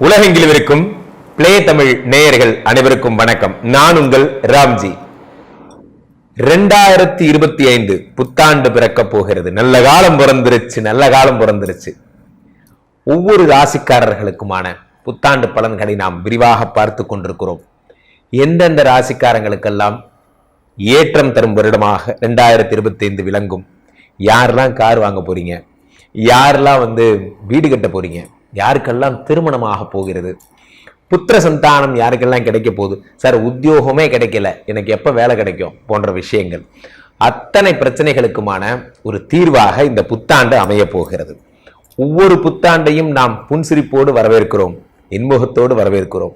உலகெங்கிலும் இருக்கும் பிளே தமிழ் நேயர்கள் அனைவருக்கும் வணக்கம். நான் உங்கள் ராம்ஜி. ரெண்டாயிரத்தி இருபத்தி ஐந்து புத்தாண்டு பிறக்க போகிறது. நல்ல காலம் பிறந்துருச்சு நல்ல காலம் பிறந்துருச்சு. ஒவ்வொரு ராசிக்காரர்களுக்குமான புத்தாண்டு பலன்களை நாம் விரிவாக பார்த்து கொண்டிருக்கிறோம். எந்தெந்த ராசிக்காரங்களுக்கெல்லாம் ஏற்றம் தரும் வருடமாக ரெண்டாயிரத்தி இருபத்தி ஐந்து விளங்கும்? யாரெல்லாம் கார் வாங்க போறீங்க? யாரெல்லாம் வந்து வீடு கட்ட போறீங்க? யாருக்கெல்லாம் திருமணமாக போகிறது? புத்திர சந்தானம் யாருக்கெல்லாம் கிடைக்க போகுது? சார் உத்தியோகமே கிடைக்கல. எனக்கு எப்போ வேலை கிடைக்கும்? போன்ற விஷயங்கள். அத்தனை பிரச்சனைகளுக்குமான ஒரு தீர்வாக இந்த புத்தாண்டு அமைய போகிறது. ஒவ்வொரு புத்தாண்டையும் நாம் புன்சிரிப்போடு வரவேற்கிறோம். இன்முகத்தோடு வரவேற்கிறோம்.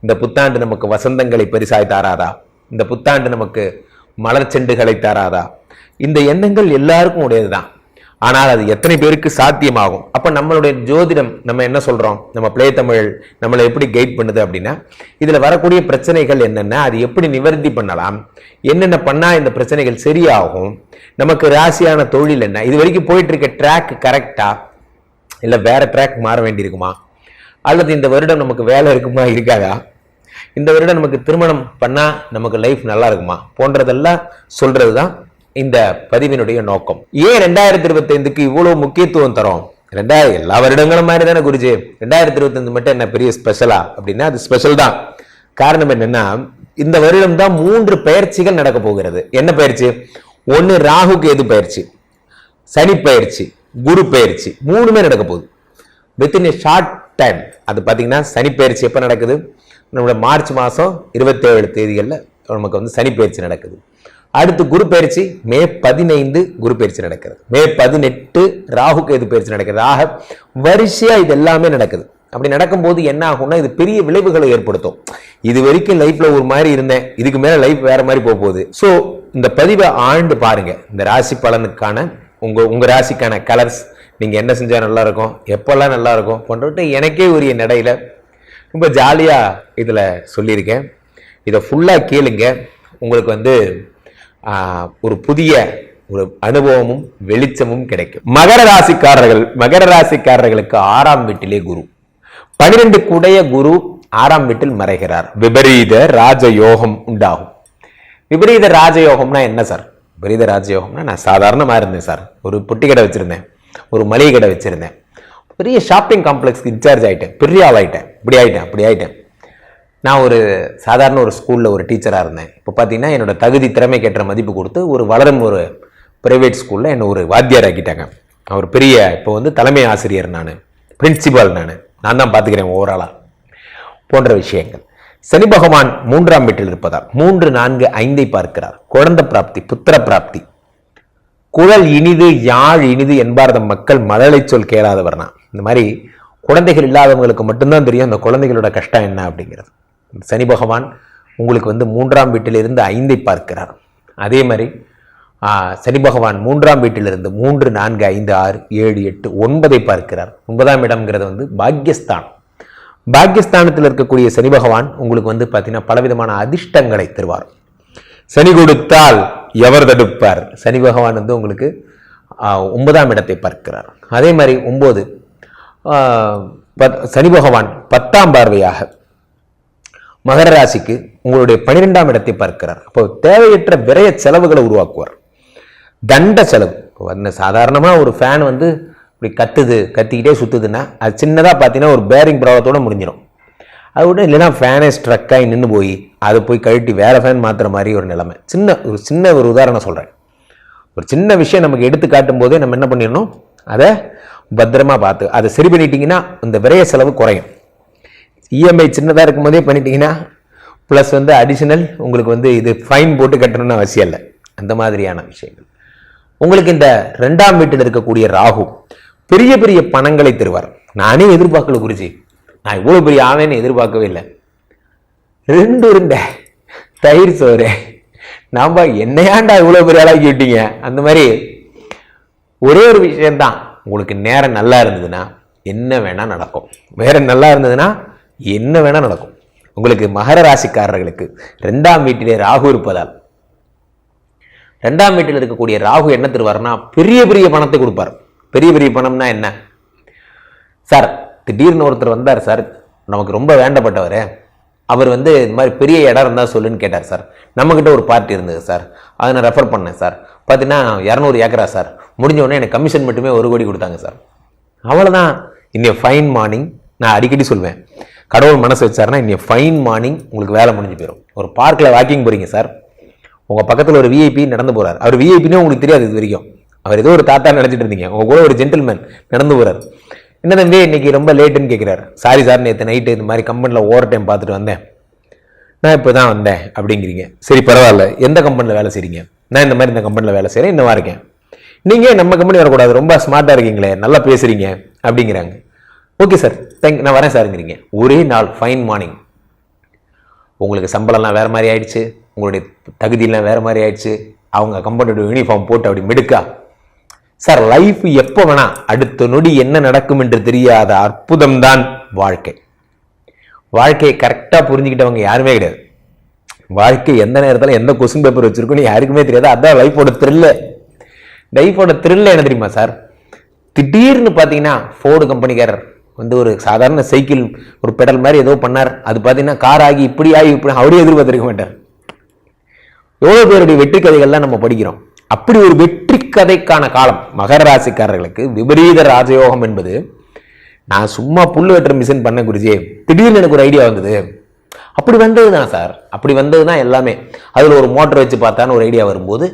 இந்த புத்தாண்டு நமக்கு வசந்தங்களை பெரிசாய் தாராதா? இந்த புத்தாண்டு நமக்கு மலர் செண்டுகளை தாராதா? இந்த எண்ணங்கள் எல்லாருக்கும் உடையது தான் ஆனால் அது எத்தனை பேருக்கு சாத்தியமாகும்? அப்போ நம்மளுடைய ஜோதிடம் நம்ம என்ன சொல்கிறோம் நம்ம பிளே தமிழ் நம்மளை எப்படி கைட் பண்ணுது அப்படின்னா இதில் வரக்கூடிய பிரச்சனைகள் என்னென்ன அது எப்படி நிவர்த்தி பண்ணலாம் என்னென்ன பண்ணால் இந்த பிரச்சனைகள் சரியாகும் நமக்கு ராசியான தொழில் என்ன இது வரைக்கும் போயிட்டு இருக்க ட்ராக் கரெக்டாக இல்லை வேறு ட்ராக் மாற வேண்டியிருக்குமா? அல்லது இந்த வருடம் நமக்கு வேலை இருக்குமா இருக்காதா? இந்த வருடம் நமக்கு திருமணம் பண்ணால் நமக்கு லைஃப் நல்லா இருக்குமா? போன்றதெல்லாம் சொல்கிறது தான் இந்த பதிவினுடைய நோக்கம். ஏன் ரெண்டாயிரத்தி இருபத்தி ஐந்துக்கு இவ்வளவு முக்கியத்துவம் தரோம்? ரெண்டாயிரம் எல்லா வருடங்களும் மாதிரி தானே குருஜி? ரெண்டாயிரத்தி இருபத்தி ஐந்து மட்டும் என்ன பெரிய ஸ்பெஷலா அப்படின்னா அது ஸ்பெஷல் தான். காரணம் என்னன்னா இந்த வருடம் தான் மூன்று பயிற்சிகள் நடக்க போகிறது. என்ன பயிற்சி? ஒன்னு ராகு கேது பயிற்சி சனி பயிற்சி குரு பயிற்சி. மூணுமே நடக்க போகுது. வித்தின் ஏ ஷார்ட் டைம் அது பார்த்தீங்கன்னா சனி பயிற்சி எப்போ நடக்குது? நம்மளோட மார்ச் மாதம் இருபத்தேழு தேதிகளில் நமக்கு வந்து சனி பயிற்சி நடக்குது. அடுத்து குரு பயிற்சி மே பதினைந்து குரு பயிற்சி நடக்கிறது. மே பதினெட்டு ராகு கேது பயிற்சி நடக்கிறது. ஆக வரிசையாக இது எல்லாமே நடக்குது. அப்படி நடக்கும்போது என்ன ஆகும்னா இது பெரிய விளைவுகளை ஏற்படுத்தும். இது வரைக்கும் லைஃப்பில் ஒரு மாதிரி இருந்தேன். இதுக்கு மேலே லைஃப் வேற மாதிரி போக போகுது. ஸோ இந்த பதிவை ஆண்டு பாருங்க. இந்த ராசி பலனுக்கான உங்கள் உங்கள் ராசிக்கான கலர்ஸ் நீங்கள் என்ன செஞ்சால் நல்லாயிருக்கும்? எப்போல்லாம் நல்லாயிருக்கும்? போன்றவற்றை எனக்கே உரிய நடையில் ரொம்ப ஜாலியாக இதில் சொல்லியிருக்கேன். இதை ஃபுல்லாக கேளுங்க. உங்களுக்கு வந்து ஒரு புதிய ஒரு அனுபவமும் வெளிச்சமும் கிடைக்கும். மகர ராசிக்காரர்கள் மகர ராசிக்காரர்களுக்கு ஆறாம் வீட்டிலே குரு. பனிரெண்டு குடைய குரு ஆறாம் வீட்டில் மறைகிறார். விபரீத ராஜயோகம் உண்டாகும். விபரீத ராஜயோகம்னா என்ன சார்? விபரீத ராஜயோகம்னா நான் சாதாரணமாக இருந்தேன் சார். ஒரு பொட்டி கடை வச்சுருந்தேன். ஒரு மளிகை கடை வச்சுருந்தேன். பெரிய ஷாப்பிங் காம்ப்ளெக்ஸ்க்கு இன்சார்ஜ் ஆகிட்டேன் பெரிய ஆள் ஆகிட்டேன் இப்படி ஆகிட்டேன் அப்படி ஆகிட்டேன் நான் ஒரு சாதாரண ஒரு ஸ்கூலில் ஒரு டீச்சராக இருந்தேன். இப்போ பார்த்தீங்கன்னா என்னோட தகுதி திறமைக்கேற்ற மதிப்பு கொடுத்து ஒரு வளரும் ஒரு ப்ரைவேட் ஸ்கூலில் என்னை ஒரு வாத்தியார் ஆக்கிட்டாங்க. பெரிய இப்போ வந்து தலைமை ஆசிரியர் நான் பிரின்சிபால் நான். நான் தான் பார்த்துக்கிறேன் ஓவராலாக போன்ற விஷயங்கள். சனி பகவான் மூன்றாம் வீட்டில் இருப்பதால் மூன்று நான்கு ஐந்தை பார்க்கிறார். குழந்தை பிராப்தி புத்திர பிராப்தி. குழல் இனிது யாழ் இனிது என்பார்ந்த மக்கள் மழலை சொல் கேளாதவர்னா. இந்த மாதிரி குழந்தைகள் இல்லாதவங்களுக்கு மட்டும்தான் தெரியும் அந்த குழந்தைகளோட கஷ்டம் என்ன அப்படிங்கிறது. சனி பகவான் உங்களுக்கு வந்து மூன்றாம் வீட்டிலிருந்து ஐந்தை பார்க்கிறார். அதே மாதிரி சனி பகவான் மூன்றாம் வீட்டிலிருந்து மூன்று நான்கு ஐந்து ஆறு ஏழு எட்டு ஒன்பதை பார்க்கிறார். ஒன்பதாம் இடம்ங்கிறது வந்து பாக்யஸ்தான் பாக்யஸ்தானத்தில் இருக்கக்கூடிய சனி பகவான் உங்களுக்கு வந்து பார்த்தீங்கன்னா பலவிதமான அதிர்ஷ்டங்களை தருவார். சனி கொடுத்தால் எவர் தடுப்பார்? சனி பகவான் வந்து உங்களுக்கு ஒன்பதாம் இடத்தை பார்க்கிறார். அதே மாதிரி ஒம்பது பத்- சனி பகவான் பத்தாம் பார்வையாக மகர ராசிக்கு உங்களுடைய பன்னிரெண்டாம் இடத்தை பார்க்கிறார். அப்போ தேவையற்ற விரைய செலவுகளை உருவாக்குவார். தண்ட செலவு. வந்து சாதாரணமாக ஒரு ஃபேன் வந்து இப்படி கத்துது கத்திக்கிட்டே சுற்றுதுன்னா அது சின்னதாக பார்த்தீங்கன்னா ஒரு பேரிங் ப்ராப்ளத்தோடு முடிஞ்சிடும் அது விட இல்லைன்னா ஃபேனே ஸ்ட்ரக் ஆகி நின்று போய் அதை போய் கழட்டி வேறு ஃபேன் மாற்றுற மாதிரி ஒரு நிலைமை. சின்ன ஒரு சின்ன ஒரு உதாரணம் சொல்கிறேன் ஒரு சின்ன விஷயம் நமக்கு எடுத்து காட்டும் போதே நம்ம என்ன பண்ணிடணும்? அதை பத்திரமா பார்த்து அதை சரி பண்ணிட்டீங்கன்னா இந்த விரைய செலவு குறையும். இஎம்ஐ சின்னதாக இருக்கும்போதே பண்ணிட்டீங்கன்னா ப்ளஸ் வந்து அடிஷனல் உங்களுக்கு வந்து இது ஃபைன் போட்டு கட்டணும்னு அவசியம் இல்லை. அந்த மாதிரியான விஷயங்கள். உங்களுக்கு இந்த ரெண்டாம் வீட்டில் இருக்கக்கூடிய ராகு பெரிய பெரிய பணங்களை தருவார். நானே எதிர்பார்க்கல குருஜி. நான் இவ்வளோ பெரிய ஆவேன்னு எதிர்பார்க்கவே இல்லை. ரெண்டு இருந்த தயிர் சோறு. நாம என்னையாண்டா இவ்வளோ பெரிய ஆளாக்கி விட்டீங்க? அந்த மாதிரி ஒரே ஒரு விஷயம்தான். உங்களுக்கு நேரம் நல்லா இருந்ததுன்னா என்ன வேணால் நடக்கும். வேற நல்லா இருந்ததுன்னா என்ன வேணால் நடக்கும். உங்களுக்கு மகர ராசிக்காரர்களுக்கு ரெண்டாம் வீட்டிலே ராகு இருப்பதால் ரெண்டாம் வீட்டில் இருக்கக்கூடிய ராகு என்ன தருவார்னா பெரிய பெரிய பணத்தை கொடுப்பார். பெரிய பெரிய பணம்னா என்ன? சார் திடீர்னு ஒருத்தர் வந்தார் சார் நமக்கு ரொம்ப வேண்டப்பட்டவர். அவர் வந்து இந்த மாதிரி பெரிய இடம் இருந்தால் சொல்லுன்னு கேட்டார் சார். நம்மக்கிட்ட ஒரு பார்ட்டி இருந்தது சார். அதை நான் ரெஃபர் பண்ணேன் சார். பார்த்தீங்கன்னா இரநூறு ஏக்கரா சார். முடிஞ்ச உடனே எனக்கு கமிஷன் மட்டுமே ஒரு கோடி கொடுத்தாங்க சார். அவ்வளோதான் இன்னைய ஃபைன் மார்னிங் நான் அடிக்கடி சொல்வேன். கடவுள் மனசு வச்சாருன்னா இன்னைய ஃபைன் மார்னிங் உங்களுக்கு வேலை முடிஞ்சு போயிடும் ஒரு பார்க்கில் வாக்கிங் போகிறீங்க சார் உங்கள் பக்கத்தில் ஒரு விஐபி நடந்து போகிறார் அவர் விஐபினே உங்களுக்கு தெரியாது இது வரைக்கும். அவர் ஏதோ ஒரு தாத்தா நினச்சிட்டு இருந்தீங்க. உங்கள் கூட ஒரு ஜென்டில்மேன் நடந்து போகிறார் என்ன தம்பி இன்றைக்கி ரொம்ப லேட்டுன்னு கேட்குறாரு சாரி சார் நேற்று நைட்டு இந்த மாதிரி கம்பெனியில் ஓவர் டைம் பார்த்துட்டு வந்தேன். நான் இப்போ தான் வந்தேன் அப்படிங்கிறீங்க. சரி பரவாயில்ல. எந்த கம்பெனியில் வேலை செய்றீங்க? நான் இந்த மாதிரி இந்த கம்பெனியில் வேலை செய்கிறேன் இன்னும் இருக்கேன். நீங்கள் நம்ம கம்பெனி வரக்கூடாது. ரொம்ப ஸ்மார்ட்டாக இருக்கீங்களே. நல்லா பேசுகிறீங்க அப்படிங்கிறாங்க. ஓகே சார் தேங்க் நான் வரேன் சாருங்கிறீங்க. ஒரே நாள் ஃபைன் மார்னிங் உங்களுக்கு சம்பளம்லாம் வேறு மாதிரி ஆயிடுச்சு. உங்களுடைய தகுதியெல்லாம் வேறு மாதிரி ஆயிடுச்சு. அவங்க கம்பெனியோட யூனிஃபார்ம் போட்டு அப்படி மிடுக்கா. சார் லைஃப் எப்போ வேணா அடுத்த நொடி என்ன நடக்கும் என்று தெரியாத அற்புதம் தான் வாழ்க்கை. வாழ்க்கையை கரெக்டாக புரிஞ்சுக்கிட்டவங்க யாருமே கிடையாது. வாழ்க்கை எந்த நேரத்தில் எந்த கொஸ்டின் பேப்பர் வச்சுருக்கோன்னு யாருக்குமே தெரியாது. அதான் லைஃபோட த்ரில்லு லைஃபோட த்ரில்ல என்ன தெரியுமா சார்? திடீர்னு பார்த்தீங்கன்னா ஃபோர்டு கம்பெனிக்காரர் வந்து ஒரு சாதாரண சைக்கிள் ஒரு பெடல் மாதிரி ஏதோ பண்ணார். அது பார்த்தீங்கன்னா கார் ஆகி இப்படி ஆகி இப்படி அவரே எதிர்பார்த்துருக்க மாட்டார். எவ்வளோ பேருடைய வெற்றி கதைகள்லாம் நம்ம படிக்கிறோம். அப்படி ஒரு வெற்றி கதைக்கான காலம் மகர ராசிக்காரர்களுக்கு விபரீத ராஜயோகம் என்பது நான் சும்மா புல் வெட்டுற மிஷின் பண்ண குருஜி திடீர்னு எனக்கு ஒரு ஐடியா வந்தது. அப்படி வந்தது தான் சார். அப்படி வந்தது தான் எல்லாமே. அதில் ஒரு மோட்டர் வச்சு பார்த்தான்னு ஒரு ஐடியா வரும்போது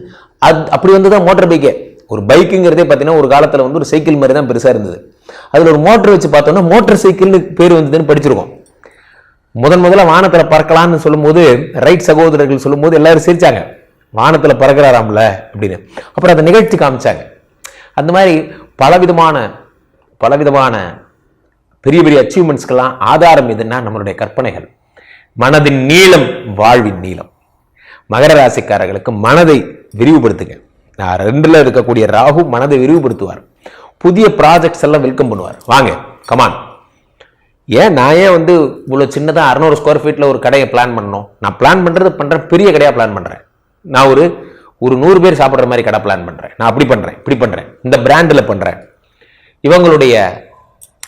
அது அப்படி வந்து தான் மோட்டர் பைக்கே ஒரு பைக்குங்கிறதே பார்த்தீங்கன்னா ஒரு காலத்தில் வந்து ஒரு சைக்கிள் மாதிரி தான் பெருசாக இருந்தது. அதில் ஒரு மோட்டர் வச்சு பார்த்தோன்னா மோட்டர் சைக்கிள்னு பேர் வந்ததுன்னு படிச்சிருக்கோம். முதன் முதல்ல வானத்தில் பறக்கலாம்னு சொல்லும்போது ரைட் சகோதரர்கள் சொல்லும்போது எல்லாரும் சிரிச்சாங்க. வானத்தில் பறக்கிறாராம்ல அப்படின்னு. அப்புறம் அதை நிகழ்ச்சி காமிச்சாங்க. அந்த மாதிரி பலவிதமான பலவிதமான பெரிய பெரிய அச்சீவ்மெண்ட்ஸ்க்கெல்லாம் ஆதாரம் எதுன்னா நம்மளுடைய கற்பனைகள். மனதின் நீளம் வாழ்வின் நீளம். மகர ராசிக்காரர்களுக்கு மனதை விரிவுபடுத்துங்க. நான் ரெண்டுல இருக்கக்கூடிய ராகு மனதை விரிவுபடுத்துவார். புதிய ப்ராஜெக்ட்ஸ் எல்லாம் வெல்கம் பண்ணுவார். வாங்க கமான் ஏன் நான் ஏன் வந்து இவ்வளோ சின்னதாக அறநூறு ஸ்கொயர் ஃபீட்டில் ஒரு கடையை பிளான் பண்ணணும்? நான் பிளான் பண்ணுறது பண்ணுறேன் பெரிய கடையாக பிளான் பண்ணுறேன் நான் ஒரு ஒரு நூறு பேர் சாப்பிட்ற மாதிரி கடை பிளான் பண்ணுறேன் நான் அப்படி பண்ணுறேன் இப்படி பண்ணுறேன் இந்த பிராண்டில் பண்ணுறேன் இவங்களுடைய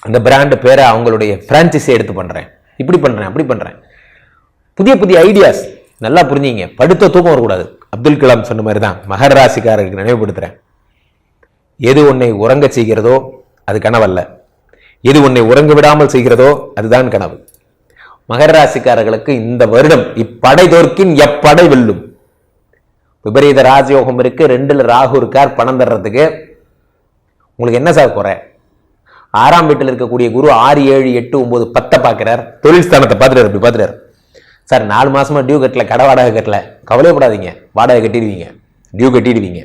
அந்த பிராண்டு பேரை அவங்களுடைய ஃப்ரான்ச்சைஸை எடுத்து பண்ணுறேன் இப்படி பண்ணுறேன் அப்படி பண்ணுறேன் புதிய புதிய ஐடியாஸ் நல்லா புரிஞ்சிங்க படுத்த தூக்கம் வரக்கூடாது. அப்துல் கலாம் சொன்ன மாதிரி தான் மகர ராசிக்காரருக்கு நினைவுபடுத்துகிறேன் எது உன்னை உறங்கச் செய்கிறதோ அது கனவல்ல. எது உன்னை உறங்க விடாமல் செய்கிறதோ அதுதான் கனவு. மகர ராசிக்காரர்களுக்கு இந்த வருடம் இப்படை தோற்கின் எப்படை வெல்லும். விபரீத ராஜயோகம் இருக்கு. ரெண்டுல ராகு இருக்கார் பணம் தர்றதுக்கு. உங்களுக்கு என்ன சார் குறை? ஆறாம் வீட்டில் இருக்கக்கூடிய குரு ஆறு ஏழு எட்டு ஒன்பது பத்தை பார்க்கிறார். தொழில் ஸ்தானத்தை பார்த்துட்டு அப்படி பார்த்துட்டார். சார் நாலு மாசமா டியூ கட்டல கடை வாடகை கட்டல. கவலைப்படாதீங்க வாடகை கட்டிடுவீங்க. டியூ கட்டிடுவீங்க.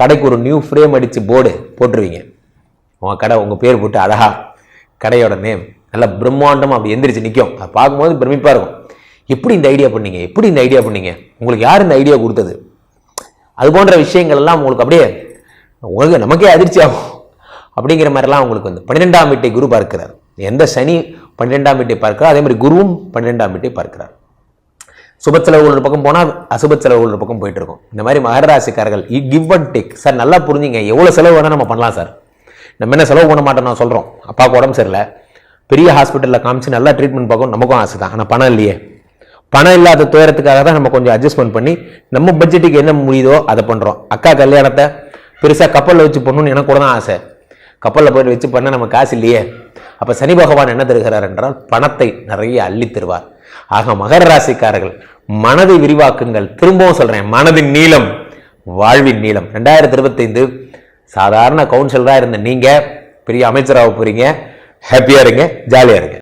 கடைக்கு ஒரு நியூ ஃப்ரேம் அடித்து போர்டு போட்டுருவீங்க. உங்கள் கடை உங்கள் பேர் போட்டு அழகா கடையோட நேம் நல்லா பிரம்மாண்டம் அப்படி எந்திரிச்சு நிற்கும் அதை பார்க்கும்போது பிரமிப்பாக இருக்கும். எப்படி இந்த ஐடியா பண்ணீங்க? எப்படி இந்த ஐடியா பண்ணீங்க? உங்களுக்கு யார் இந்த ஐடியா கொடுத்தது? அது போன்ற விஷயங்கள் எல்லாம் உங்களுக்கு அப்படியே உங்களுக்கு நமக்கே அதிர்ச்சி ஆகும். அப்படிங்கிற மாதிரிலாம் உங்களுக்கு வந்து பன்னிரெண்டாம் வீட்டை குரு பார்க்கிறார். எந்த சனி பன்னிரெண்டாம் வீட்டை பார்க்கிறார் அதே மாதிரி குருவும் பன்னிரெண்டாம் வீட்டை பார்க்கிறார். சுப செலவுகள் ஒரு பக்கம் போனால் அசுப செலவுகள் ஒரு பக்கம் போயிட்டு இருக்கும் இந்த மாதிரி மகராசிக்காரர்கள் a give and take sir நல்லா புரிஞ்சுங்க. எவ்வளோ செலவு வேணால் நம்ம பண்ணலாம் சார் நம்ம என்ன செலவு பண்ண மாட்டோம் நான் சொல்கிறோம் அப்பாவுக்கு உடம்பு சரியில்லை. பெரிய ஹாஸ்பிட்டலில் காமிச்சு நல்லா ட்ரீட்மெண்ட் பார்க்கும் நமக்கும் ஆசை தான். ஆனால் பணம் இல்லையே. பணம் இல்லாத துயரத்துக்காக தான் நம்ம கொஞ்சம் அட்ஜஸ்ட்மெண்ட் பண்ணி நம்ம பட்ஜெட்டுக்கு என்ன முடியுதோ அதை பண்ணுறோம் அக்கா கல்யாணத்தை பெருசாக கப்பலில் வச்சு பண்ணணும்னு எனக்கு கூட தான் ஆசை. கப்பலில் போயிட்டு வச்சு பண்ண நம்ம காசு இல்லையே. அப்போ சனி பகவான் என்ன தருகிறார் என்றால் பணத்தை நிறைய அள்ளி தருவார். ஆக மகர ராசிக்காரர்கள் மனதை விரிவாக்குங்கள். திரும்பவும் சொல்றேன் மனதின் நீளம் வாழ்வின் நீளம். ரெண்டாயிரத்தி இருபத்தைந்து சாதாரண கவுன்சிலராக இருந்த நீங்க பெரிய அமைச்சராக போறீங்க ஹாப்பியா இருங்க ஜாலியா இருங்க.